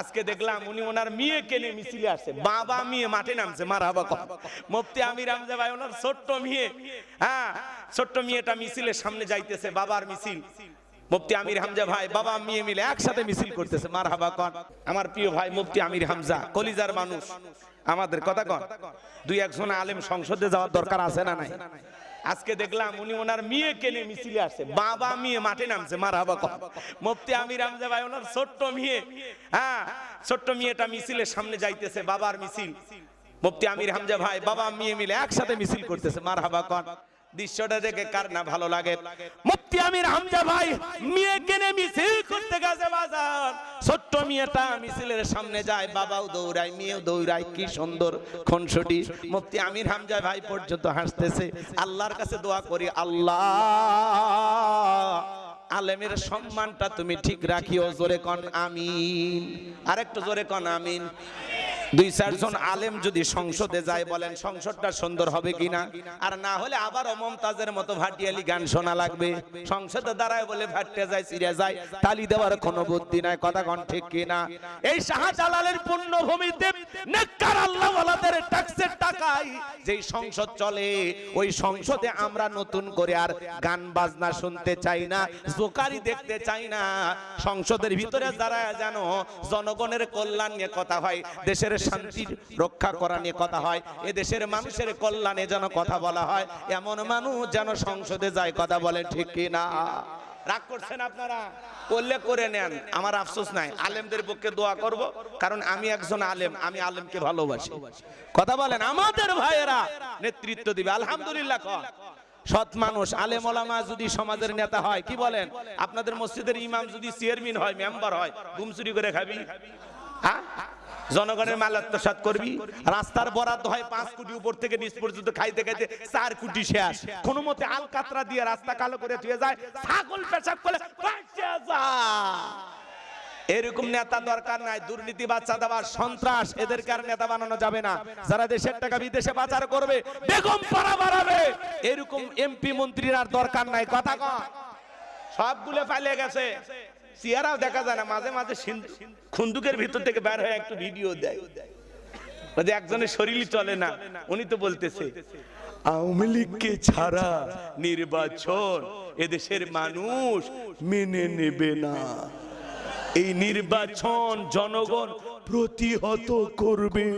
আজকে দেখলাম উনি ওনার মেয়ে কেনে মিছিলে আসছে। বাবা মেয়ে মাঠে নামছে মারাবা কম মুফতি আমির হামজা ভাই, ওনার ছোট্ট মেয়ে। হ্যাঁ ছোট্ট মেয়েটা মিছিলের সামনে যাইতেছে, বাবার মিছিল। মুফতি আমির হামজা ভাই, বাবা মেয়ে মিলে একসাথে মিছিল করতেছে, মার হাবা কন আমার প্রিয় ভাই মুফতি আমির হামজা, কলিজার মানুষ। আমাদের কথা কন দুই একজন আলেম সংসদে যাওয়ার দরকার আছে না নাই? আজকে দেখলাম উনি ওনার মেয়ে কেনে মিছিলে আসছে। বাবা মেয়ে মাঠে নামছে, মার হাবা কথা মুফতি আমির হামজা ভাই, ওনার ছোট্ট মেয়ে। হ্যাঁ ছোট্ট মেয়েটা মিছিলের সামনে যাইতেছে, বাবার মিছিল। মুফতি আমির হামজা ভাই, বাবা মেয়ে মিলে একসাথে মিছিল করতেছে, মার হাবা কন দৃশ্যটা দেখে কার না ভালো লাগে? মুফতি আমির হামজা ভাই মেয়ে কেনে মিছিল করতে গেছে বাজার। ছোট্ট মেয়েটা মিছিলের সামনে যায়, বাবাও দৌড়ায়, মেয়েও দৌড়ায়, কি সুন্দর খুনসুটি মুফতি আমির হামজা ভাই পর্যন্ত হাসতেছে, আল্লাহর কাছে দোয়া করি, আল্লাহ, আলেমের সম্মানটা তুমি ঠিক রাখিও, জোরে কন আমিন। আরেকটু জোরে কন আমিন। দুই চারজন আলেম যদি সংসদে যায় বলেন, সংসদটা সুন্দর হবে কিনা? আর না হলে আবার মমতাজের মতো ভাটিয়ালি গান শোনা লাগবে। সংসদে দাঁড়ায় বলে ভাটতে যায় সিরিয়া যায়, তালি দেওয়ার কোনো বুদ্ধি নাই, কথা কন ঠিক কিনা? এই শাহজালালের পুণ্যভূমিতে নেককার আল্লাহ ওয়ালাদের ট্যাক্সের টাকায় যেই সংসদ চলে, ওই সংসদে আমরা নতুন করে আর গান বাজনা শুনতে চাই না, জোকারি দেখতে চাই না। সংসদের ভিতরে দাঁড়ায় যেন জনগণের কল্যাণ নিয়ে কথা হয়, দেশের শান্তির রক্ষা করা নিয়ে কথা হয়। এ দেশের মানুষের কল্যাণে যেন কথা বলা হয়। এমন মানুষ যেন সংসদে যায়, কথা বলে, ঠিক না? রাগ করছেন আপনারা? করলে করে নেন। আমার আফসোস নাই। আলেমদের পক্ষে দোয়া করব, কারণ আমি একজন আলেম। আমি আলেমকে ভালোবাসি। কথা বলেন, আমাদের ভাইয়েরা নেতৃত্ব দিবে। আলহামদুলিল্লাহ সৎ মানুষ, আলেম ওলামা যদি সমাজের নেতা হয়, কি বলেন? আপনাদের মসজিদের ইমাম যদি চেয়ারম্যান হয়, মেম্বার হয়, ঘুম চুরি করে খাবি? হ্যাঁ? জনগণের মাল আত্মসাত করবি? রাস্তার বরাদ্দ হয় পাঁচ কোটি উপর থেকে নিচ পর্যন্ত খাইতে খাইতে চার কোটি শেষ কোনো মতে আল কাতরা দিয়ে রাস্তা কালো করে ধুয়ে যায়, ছাগল পেশাব করে এরকম নেতা দরকার নাই, দুর্নীতি বাচ্চা দেওয়ার সন্ত্রাস এদেরকে আর নেতা বানানো যাবে না। যারা দেশের টাকা বিদেশে পাচার করবে, বেগম পাড়া বাড়াবে এরকম এমপি মন্ত্রীর আর দরকার নাই, কথা কন। সবগুলো পালিয়ে গেছে। চেহারাও দেখা যায় না, মাঝে মাঝে খুন্দুকের ভিতর থেকে বের হয়ে একটু ভিডিও দেয়। একজনের শরীরই চলে না, উনি তো বলতেছে, আওয়ামী লীগকে ছাড়া নির্বাচন এদেশের মানুষ মেনে নেবে না। এই নির্বাচন জনগণ প্রতিহত করবে।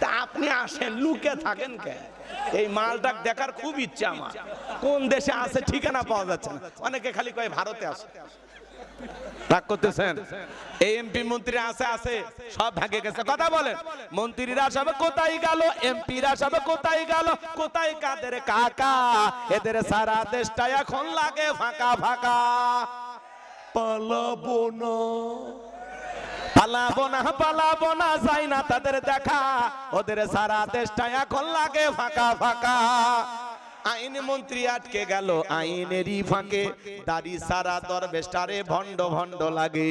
তা আপনি আসেন লুকে থাকেন কে? এই মালটা দেখার খুব ইচ্ছা আমার। কোন দেশে আছে ঠিকানা পাওয়া যাচ্ছে না। অনেকে খালি কয় ভারতে আছে সব ভাগে গেছে। কথা বলেন। কোথায় কোথায় গেল? কোথায় কাদের কাকা? এদের সারা দেশটা এখন লাগে ফাঁকা ফাঁকা। পালাবো না। পালাবো না পালাবো না, যাই না তাদের দেখা। ওদের সারা দেশটা এখন লাগে ফাঁকা ফাঁকা। আইন মন্ত্রী আটকে গেল, আইনেরই ফাঁকে। দাড়ি সারা দরবেশটারে ভণ্ড ভণ্ড লাগে।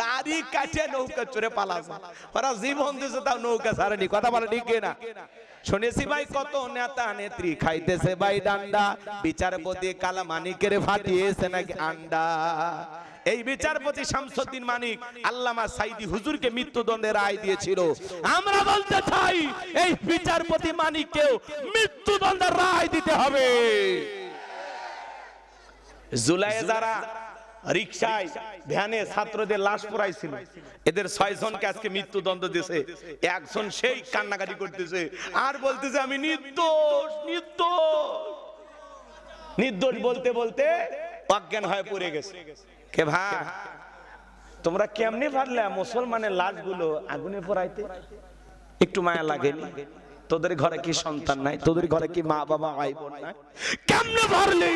দাড়ি কাটে নৌকা চড়ে পালাছে ওরা জীবন দিছে, তাও নৌকা সারেনি কথা বলে ঠিক না শুনেছি ভাই, কত নেতা, নেত্রী খাইতেছে ভাই ডান্ডা। বিচারপতি কালা মানিকের ফাটিয়েছে নাকি আন্ডা? এই বিচারপতি শামসুদ্দিন মানিক আল্লামা সাইদি হুজুরকে মৃত্যুদণ্ডের রায় দিয়েছিল। আমরা বলতে চাই, এই বিচারপতি মানিককেও মৃত্যুদণ্ডের রায় দিতে হবে। জুলাইয়ে যারা রিক্সায় ছাত্রদের লাশ পড়াইছিল এদের ছয় জনকে আজকে মৃত্যুদণ্ড একজন সেই কান্নাকাটি করতেছে, আর বলতেছে, আমি নির্দোষ নির্দোষ। নির্দোষ বলতে বলতে অজ্ঞান হয়ে পড়ে গেছে। কে ভাই? তোমরা কেমনে পারলে মুসলমানের লাশগুলো আগুনে পোড়াইতে? একটু মায়া লাগেনি তোদের ঘরে কি সন্তান নাই? তোদের ঘরে কি মা বাবা, ভাই বোন নাই? কেমনে পারলি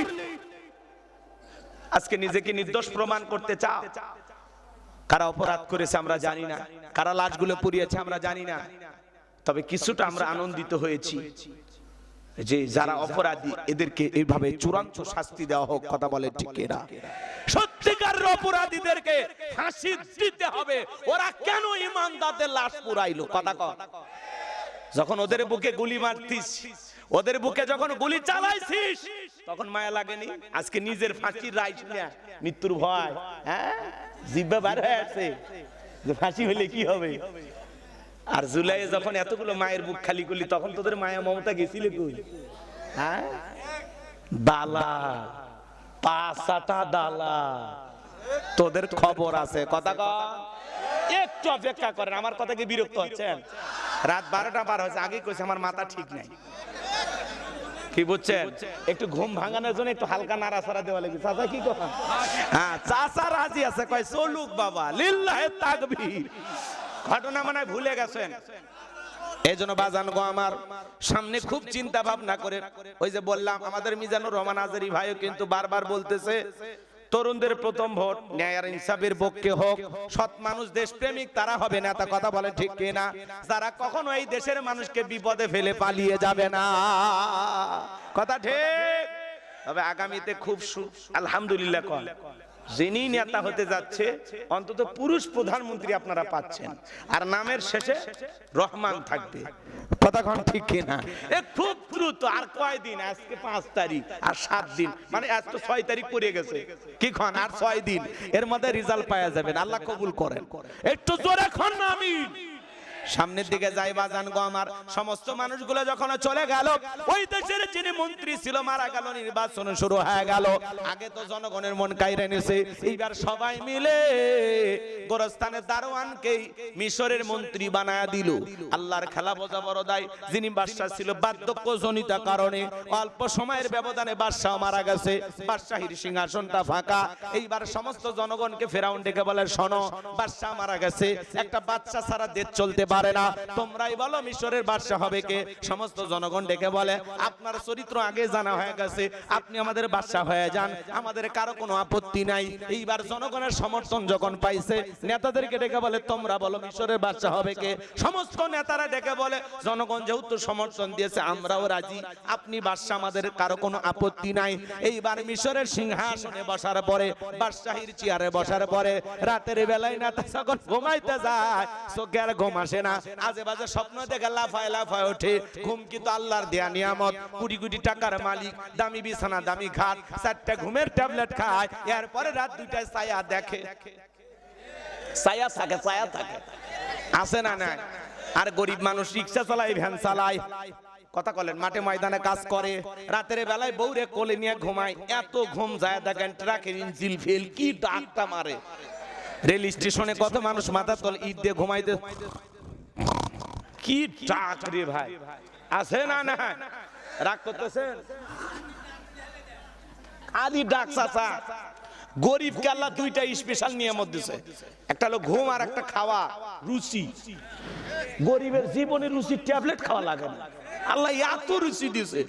আজকে নিজেকে নির্দোষ প্রমাণ করতে চাও? কারা অপরাধ করেছে আমরা জানি না। কারা লাশগুলো পুড়িয়েছে আমরা জানি না। তবে কিছুটা আমরা আনন্দিত হয়েছি। যে যারা অপরাধী এদেরকে এইভাবে চূড়ান্ত শাস্তি দেওয়া হোক কথা বলে ঠিক এরা সত্যিকার অপরাধীদেরকে ফাঁসি দিতে হবে। ওরা কেন ইমানদারদের লাশ পুরাইলো? কথা কর যখন ওদের বুকে গুলি মারতিস ওদের বুকে যখন গুলি চালাইছিস তখন মায়া লাগেনি? আজকে নিজের ফাঁসির রায় শুনে মৃত্যুর ভয়। হ্যাঁ? জিব্বা বার হয়ে আছে। যে ফাঁসি হলে কি হবে? আর জুলাইয়ে যখন এতগুলো মায়ের বুক খালি করলি, তখন তোদের মায়া মমতা গেছিলে কই? হ্যাঁ? দালা পাঁচাটা দালা তোদের খবর আছে, কথা ক একটু অপেক্ষা করেন, আমার কথা কি বিরক্ত হচ্ছেন? রাত বারোটা পার হয়েছে আগে কইছে আমার মাথা ঠিক নাই। কি বুঝছেন? একটু ঘুম ভাঙানোর জন্য একটু হালকা নাড়াচাড়া দেওয়া লাগে। চাচা কি কথা? হ্যাঁ চাচা রাজি আছে, কয়, চলুক বাবা, লিল্লাহে তাকবীর। ঘটনা মানে ভুলে গেছেন। এই জন্য বাজান গো আমার, সামনে খুব চিন্তা ভাবনা করে, ওই যে বললাম, আমাদের মিজানুর রহমান আজারি ভাইও কিন্তু বারবার বলতেছে, তরুণদের প্রথম ভোট, ন্যায় আর ইনসাফের পক্ষে হোক, সৎ মানুষ দেশপ্রেমিক, তারা হবে না, তা কথা বলে ঠিক কিনা? যারা কখনো এই দেশের মানুষকে বিপদে ফেলে পালিয়ে যাবে না। কথা ঠিক? তবে আগামীতে খুব আলহামদুলিল্লাহ কল যিনি নেতা হতে যাচ্ছে অন্তত পুরুষ প্রধানমন্ত্রী আপনারা পাচ্ছেন। আর নামের শেষে রহমান থাকবে। কথাক্ষণ ঠিক কিনা? এ খুব দ্রুত আর কয়দিন? আজকে পাঁচ তারিখ আর সাত দিন। মানে আজ তো ছয় তারিখ পড়ে গেছে। কি খন আর ছয় দিন। এর মধ্যে রেজাল্ট পাওয়া যাবেন আল্লাহ কবুল করেন। একটু জোরে খন আমি সামনের দিকে যাই বাজান গো আমার। সমস্ত মানুষগুলো যখন চলে গেল ওই দেশের যিনি মন্ত্রী ছিল মারা গেল নির্বাচন শুরু হয়ে গেল। আগে তো জনগণের মন কাইরে নিছে এইবার সবাই মিলে গোরস্থানের দারোয়ানকে মিশরের মন্ত্রী বানায়া দিল। আল্লাহর খেলা বোঝা বড় দায়। যিনি বাদশাহ ছিল বার্ধক্য জনিত কারণে অল্প সময়ের ব্যবধানে বাদশাহ মারা গেছে। বাদশাহীর সিংহাসনটা ফাঁকা। এইবার সমস্ত জনগণকে ফেরাউন ডেকে বলে শোনো বাদশাহ মারা গেছে। একটা বাচ্চা ছাড়া দেশ চলতে পারে না। তোমরাই বলো মিশরের বাদশাহ হবে কে? সমস্ত জনগণ ডেকে বলে, আপনার চরিত্র আগে জানা হয়ে গেছে। আপনি আমাদের বাদশাহ হয়ে যান। আমাদের কারও কোনো আপত্তি নাই। এইবার জনগণের সমর্থন যখন পাইছে, নেতাদেরকে ডেকে বলে, তোমরা বলো মিশরের বাদশাহ হবে কে? সমস্ত নেতারা ডেকে বলে, জনগণ যেহেতু সমর্থন দিয়েছে, আমরাও রাজি। আপনি বাদশাহ, আমাদের কারও কোনো আপত্তি নাই। এইবার মিশরের সিংহাসনে বসার পরে, বাদশাহীর চেয়ারে বসার পরে, রাতের বেলায় নেতা যখন ঘুমাইতে যায় চোখে আর ঘুম আসে না। আজে বাজে স্বপ্ন দেখে লাফায় লাফায় ওঠে ঘুম কিন্তু আল্লাহর দেয়া নিয়ামত। কোটি কোটি টাকার মালিক দামি বিছানা দামি ঘাট চারটা ঘুমের ট্যাবলেট খায় এরপরে রাত দুইটায় ছায়া দেখে। ছায়া থাকে ছায়া থাকে। আছে না না আর গরিব মানুষ রিক্সা চালায় ভ্যান চালায়। কথা বলেন মাঠে ময়দানে কাজ করে। রাতের বেলায় বউরে কোলে নিয়ে ঘুমায়। এত ঘুম যায় দেখেন ট্রাকের ইঞ্জিল ফেল কি ডাকটা মারে। রেল স্টেশনে কত মানুষ মাথা তল ঈদ দিয়ে ঘুমাইতে কি ডাক রে ভাই? আছে না না রাগ করতেছেন? আদি ডাক চাচা গরিব আল্লাহ দুইটা স্পেশাল নিয়ামত দিছে। একটা হলো ঘুম আর একটা খাওয়া। রুচি। গরিবের জীবনে রুচি ট্যাবলেট খাওয়া লাগে না। আল্লাহ এত রুচি দিছে।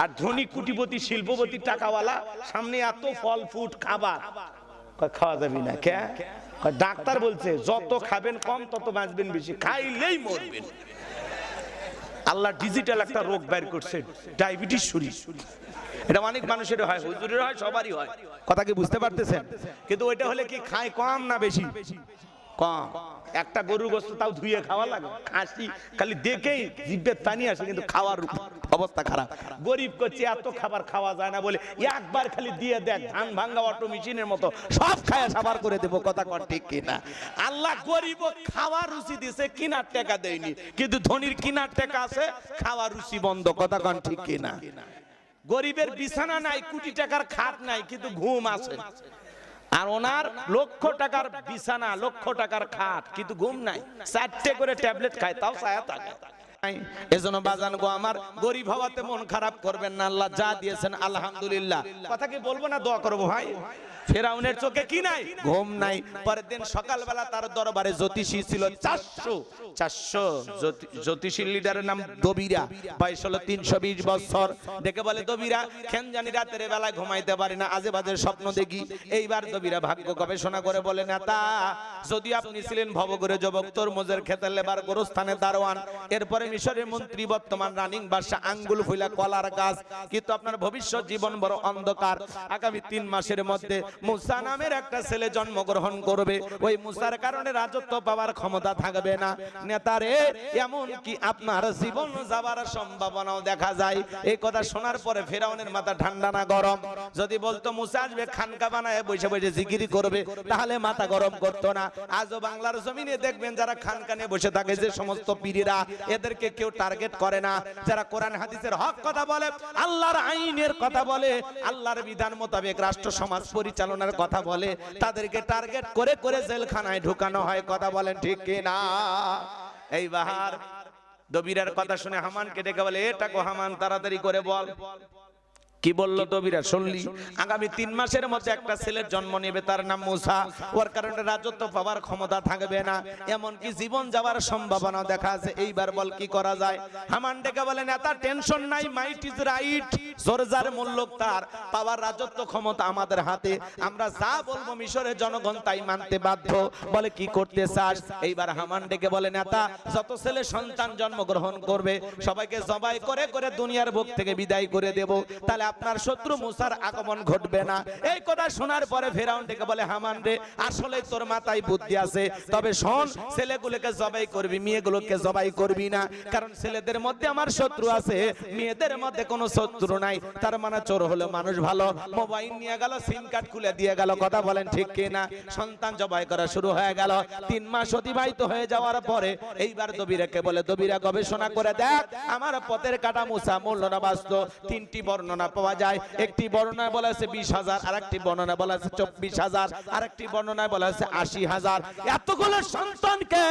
আর ধনী কুটিপতি শিল্পপতি টাকাওয়ালা সামনে এত ফল ফুড খাবার। কয় খাওয়া যাবে না কে? কয় ডাক্তার বলছে যত খাবেন কম তত বাঁচবেন বেশি। খাইলেই মরবেন। আল্লাহ ডিজিটাল একটা রোগ বের করছে ডায়াবেটিস শরীর। এটা অনেক মানুষের হয় হুজুরের হয়, সবারই হয়। কথা কি বুঝতে পারতেছেন? কিন্তু ওইটা হলে কি খায় কম না বেশি? কম। একটা গরুর গোস্ত তাও ধুয়ে খাওয়া লাগে। খাসি, খালি দেখেই জিভের পানি আসে, কিন্তু খাওয়ার অবস্থা খারাপ। গরিব করছে এত খাবার খাওয়া যায় না বলে একবার খালি দিয়ে দেখ ধান ভাঙ্গা অটো মেশিনের মতো, সব খায় সাবার করে দেবো, কথা কর ঠিক কিনা? আল্লাহ গরিব খাওয়ার রুচি দিছে, কিনার টাকা দেয়নি। কিন্তু ধনির কিনার টাকা আছে খাওয়ার রুচি বন্ধ, কথা কন ঠিক কিনা? গরিবের বিছানা নাই, কোটি টাকার খাট নাই, কিন্তু ঘুম আছে। আর ওনার লক্ষ টাকার বিছানা, লক্ষ টাকার খাট, কিন্তু ঘুম নাই। চারটে করে ট্যাবলেট খায়, তাও ছায়া থাকে। এজন্য বাজান গো আমার, গরিব হওয়াতে মন খারাপ করবেন আল্লাহ যা দিয়েছেন, আলহামদুলিল্লাহ। কথা কি বলব না দোয়া করব ভাই? ফেরাউনের চোখে কি নাই? ঘুম নাই। পরের দিন সকালবেলা তার দরবারে জ্যোতিষী ছিল চারশো। চারশো জ্যোতিষী লিডারের নাম দবিরা। বয়স হলো তিনশো বিশ বছর। দেখে বলে, দবিরা খেন জানি রাতের বেলায় ঘুমাইতে পারি না। আজে বাজে স্বপ্ন দেখি। এইবার দবিরা ভাগ্য গবেষণা করে বলে, নেতা, যদি আপনি ছিলেন ভবগরে যুবক, তরমুজের খেতে লেবার গোরস্থানে দারোয়ান। এরপরে মিশরের মন্ত্রী, বর্তমান রানিং বাদশা আঙ্গুল ফুলা কলার গাছ। কিন্তু আপনার ভবিষ্যৎ জীবন বড় অন্ধকার। আগামী তিন মাসের মধ্যে মুসা নামের একটা ছেলে জন্মগ্রহণ করবে। ওই মুসার কারণে রাজত্ব পাওয়ার ক্ষমতা থাকবে না। নেতারে এমন কি আপনার জীবন যাবার সম্ভাবনাও দেখা যায়। এই কথা শোনার পরে ফেরাউনের মাথা ঠান্ডা না গরম। যদি বলতো, মুসা আসবে, খানকা বানায় বসে বসে জিকিরি করবে তাহলে মাথা গরম করতো না। আজও বাংলার জমিনে দেখবেন যারা খানকানে বসে থাকে, যে সমস্ত পীরেরা, এদেরকে কেউ টার্গেট করে না। যারা কোরআন, হাদিসের হক কথা বলে, আল্লাহর আইনের কথা বলে, আল্লাহর বিধান মোতাবেক রাষ্ট্র, সমাজ পরিচালনার কথা বলে, তাদেরকে টার্গেট করে করে জেলখানায় ঢুকানো হয়। কথা বলেন ঠিক কিনা? এই বাহার, দবিরার কথা শুনে হামানকে ডেকে বলে এটা কো হামান, তাড়াতাড়ি করে বল। কি বলল দবিরা শুনলি? আগামী তিন মাসের মধ্যে একটা ছেলের জন্ম নেবে তার নাম মুসা। ওর কারণে রাজত্ব পাওয়ার ক্ষমতা থাকবে না। এমনকি জীবন যাওয়ার সম্ভাবনা দেখা আছে। এইবার বল কি করা যায়? হামান ডেকে বলেন এত টেনশন নাই মাইট ইজ রাইট জোরজার মূল্য তার। পাওয়ার রাজত্ব ক্ষমতা আমাদের হাতে। আমরা যা বলব মিশরের জনগণ তাই মানতে বাধ্য। বলে কি করতে চাস? এইবার হামান ডেকে বলে নেতা যত ছেলে সন্তান জন্মগ্রহণ করবে সবাইকে জবাই করে করে দুনিয়ার বুক থেকে বিদায় করে দেব। তাহলে আপনার শত্রু মুসার আগমন ঘটবে না। এই কথা শোনার পরে ফেরাউন ডেকে বলে, হামান রে আসলে তোর মাথায় বুদ্ধি আছে। তবে শোন, ছেলেগুলোকে জবাই করবি, মেয়েগুলোকে জবাই করবি না। কারণ ছেলেদের মধ্যে আমার শত্রু আছে, মেয়েদের মধ্যে কোনো শত্রু নাই। তার মানে চোর হলো মানুষ ভালো। মোবাইল নিয়ে গেল, সিম কার্ড খুলে দিয়ে গেল, কথা বলেন ঠিক কি না সন্তান জবাই করা শুরু হয়ে গেল। তিন মাস অতিবাহিত হয়ে যাওয়ার পরে এইবার দবিরাকে বলে, দবিরা গবেষণা করে দেখ, আমার পথের কাটা মুসা মূল্যনা বাস্ত, তিনটি বর্ণনা পাওয়া যায়। একটি বর্ণনায় বলা আছে বিশ হাজার আর একটি বর্ণনায় বলা আছে চব্বিশ হাজার আর একটি বর্ণনায় বলা আছে আশি হাজার। এতগুলো সন্তানকে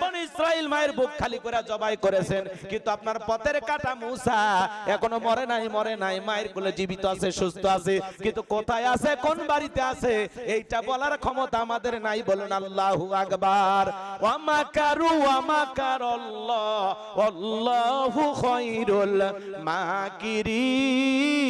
বনি ইসরাইল মায়ের বুক খালি করে জবাই করেছেন। কিন্তু আপনার পথের কাটা মুসা এখনও মরে নাই মরে নাই। মায়ের কোলে জীবিত আছে, সুস্থ আছে। কিন্তু কোথায় আছে, কোন বাড়িতে আছে, এইটা বলার ক্ষমতা আমাদের নাই বলুন আল্লাহু আকবার। ওয়ামাকারু ওয়ামাকারাল্লাহ আল্লাহু খায়রুল মাকিরিন।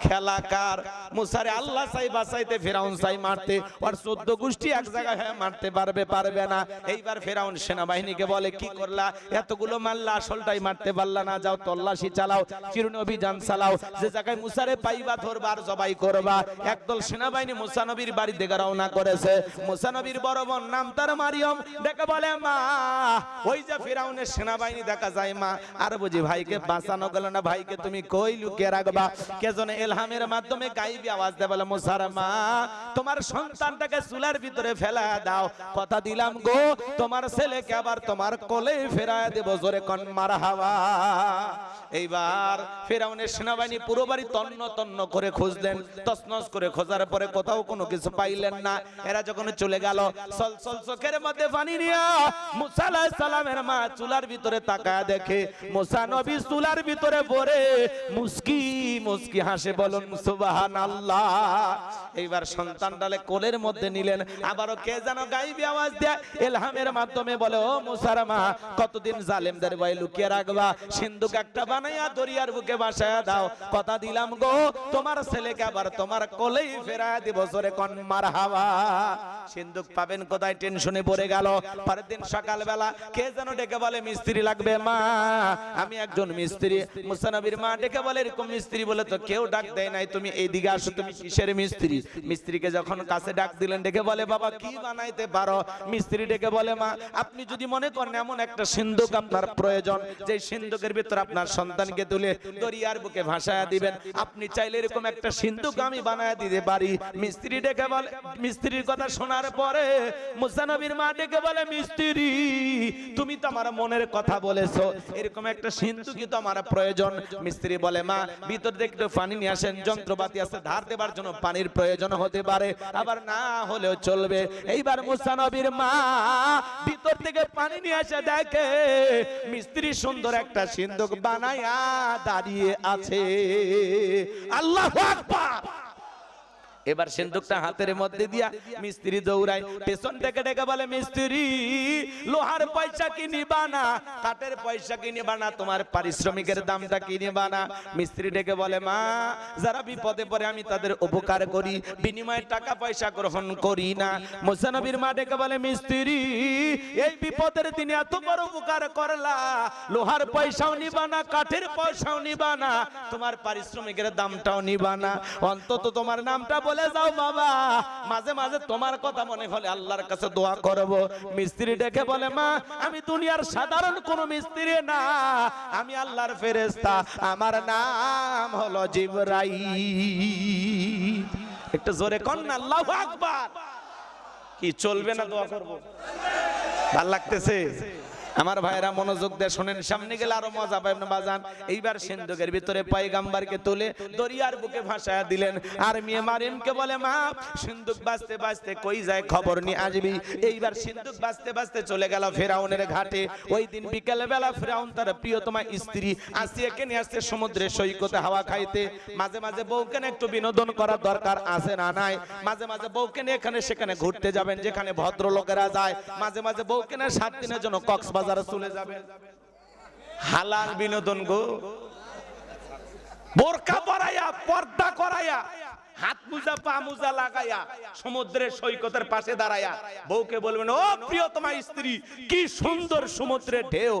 খেলাকার মুসারে আল্লাহ চাই বাঁচাইতে ফেরাউন চাই মারতে। আর চোদ্দ গোষ্ঠী এক জায়গায় হ্যাঁ মারতে পারবে পারবে না। এইবার ফেরাউন সেনাবাহিনীকে বলে, কি করলা? এতগুলো মারলা, আসলটাই মারতে পারলা না। যাও, তল্লাশি চালাও, চিরুন অভিযান চালাও। যে জায়গায় মুসারে পাইবা ধরবার জবাই করবা। একদল সেনাবাহিনী মুসানবীর বাড়ি দিকে রওনা করেছে। মুসানবীর বড় বোন নাম তার মারিয়ম। ডেকে বলে, মা, ওই যে ফেরাউনের সেনাবাহিনী দেখা যায়, মা। আর বুঝি ভাইকে বাঁচানো গেল না? ভাইকে তুমি কই লুকিয়ে রাখবা? কে যেন এলহামের মাধ্যমে গাইবি আওয়াজ দেয় বলে মুসার মা তোমার সন্তানটাকে চুলার ভিতরে ফেলা দাও। কথা দিলাম গো, তোমার ছেলেকে আবার তোমার কোলে ফেরায় দেব, জোরে কন মার হাওয়া এইবার ফেরাউনের সেনাবাহিনী পুরো বাড়ি তন্ন তন্ন করে খুঁজলেন তসনস করে খোঁজার পরে কোথাও কোনো কিছু পাইলেন না। এরা যখন চলে গেল সল সল চোখের মধ্যে পানি নিয়া মুসা আলাইহিস সালামের মা চুলার ভিতরে তাকায় দেখে, মুসা নবী চুলার ভিতরে পড়ে। মুস্কি মুস্কি হাসে বলুন, সুবহানাল্লাহ। এইবার সন্তান ডালে কোলের মধ্যে নিলেন। আবারও কে যেন গাইবি আওয়াজ দেয়? এলহামের মাধ্যমে বলে, ও মুসার মা কতদিন জালেমদের লুকিয়ে রাখবা? সিন্ধুক একটা বানাইয়া দরিয়ার বুকে বাসায়া দাও। কথা দিলাম গো, তোমার ছেলেকে আবার তোমার কোলেই ফেরায় দিব, জোরে কন মার হাওয়া সিন্ধুক পাবেন কোথায়? টেনশনে পড়ে গেল। পরের দিন সকালবেলা কে যেন ডেকে বলে, মিস্ত্রি লাগবে, মা। আমি একজন মিস্ত্রি। মুসানবীর মা ডেকে বলে, এরকম মিস্ত্রি বলে তো কেউ ডাক দেয় নাই। তুমি এইদিকে আসো। তুমি কিসের মিস্ত্রি। মিস্ত্রিকে যখন কাছে ডাক দিলেন, ডেকে বলে, বাবা, কি বানাইতে পারো? মিস্ত্রি ডেকে বলে, মা, আপনি যদি মনে করেন এমন একটা সিন্ধুক আপনার প্রয়োজন যে সিন্ধুকের ভিতর আপনার সন্তানকে তুলে দরিয়ার বুকে ভাসায়া দিবেন, আপনি চাইলে এরকম একটা সিন্ধুক আমি বানায় দিতে পারি। মিস্ত্রি ডেকে বলে, মিস্ত্রির কথা শোনার পরে মুসানবীর মা ডেকে বলে, মিস্ত্রি, তুমি তো আমার মনের কথা বলেছ, এরকম একটা সিন্ধুকই তো আমার প্রয়োজন। মিস্ত্রি বলে, মা, ভিতর থেকে একটু পানি নিয়ে আসেন, যন্ত্রপাতি আছে ধার দেবার জন্য পানির প্রয়োজন হতে পারে, আবার না হলেও চলবে। এইবার মুসা নবীর মা ভিতর থেকে পানি নিয়ে আসে দেখে মিস্ত্রি সুন্দর একটা সিন্ধুক বানায়া দাঁড়িয়ে আছে। আল্লাহ আকবার! এবার সিন্ধুকটা হাতের মধ্যে দিয়া মিস্ত্রি দৌড়ায়। পেছন থেকে ডেকে বলে, মিস্ত্রি, লোহার পয়সা কি নিবা না? কাঠের পয়সা কি নিবা না? তোমার পারিশ্রমিকের দামটা কি নিবা না? মিস্ত্রি ডেকে বলে, মা, যারা বিপদে পড়ে আমি তাদের উপকার করি, বিনিময়ে টাকা পয়সা গ্রহণ করি না। মোসানবীর মা ডেকে বলে, মিস্ত্রি, এই বিপদের দিনে এত বড় উপকার করলা। লোহার পয়সাও নিবা না, কাঠের পয়সাও নিবা না, তোমার পারিশ্রমিকের দামটাও নিবা না। অন্তত তোমার নামটা যাও বাবা। মাঝে মাঝে তোমার কথা মনে হলে আল্লাহর কাছে দোয়া করব। মিস্ত্রি ডেকে বলে, মা, আমি দুনিয়ার সাধারণ কোন মিস্ত্রি না। আমি আল্লাহর ফেরেশতা। আমার নাম হলো জিবরাই একটু জোরে কন না, আল্লাহু আকবার। কি চলবে না দোয়া করব? ভালো লাগতেছে? আমার ভাইরা মনোযোগ দিয়ে শোনেন, সামনে গেলে আরও মজা পাবেন বাজান। এইবার সিন্ধুকের ভিতরে পয়গাম্বারকে তুলে দরিয়ার বুকে ভাসায়া দিলেন। আর মেয়ে মারিমকে বলে, মা, সিন্ধুক বাজতে বাজতে কই যায় খবর নিয়ে আসবি? এইবার সিন্ধুক বাজতে বাজতে চলে গেল ফেরাউনের ঘাটে। ওই দিন বিকেল বেলা ফেরাউন তার প্রিয়তমা স্ত্রী আসিয়াকে নিয়ে আসছে সমুদ্রে সৈকতে হাওয়া খাইতে। মাঝে মাঝে বউকে একটু বিনোদন করার দরকার আছে না নাই? মাঝে মাঝে বউকে এখানে সেখানে ঘুরতে যাবেন, যেখানে ভদ্রলোকেরা যায়। মাঝে মাঝে বউকে সাত দিনের জন্য কক্সবাজারে চলে যাবেন। হালাল বিনোদন গো। বোরকা পরাইয়া, পর্দা করাইয়া, হাত মুজা, পা মুজা লাগাইয়া, সমুদ্রের সৈকতের পাশে দাঁড়াইয়া বউকে বলবেন, ও প্রিয় প্রিয়তমা স্ত্রী, কি সুন্দর সমুদ্রের ঢেউ।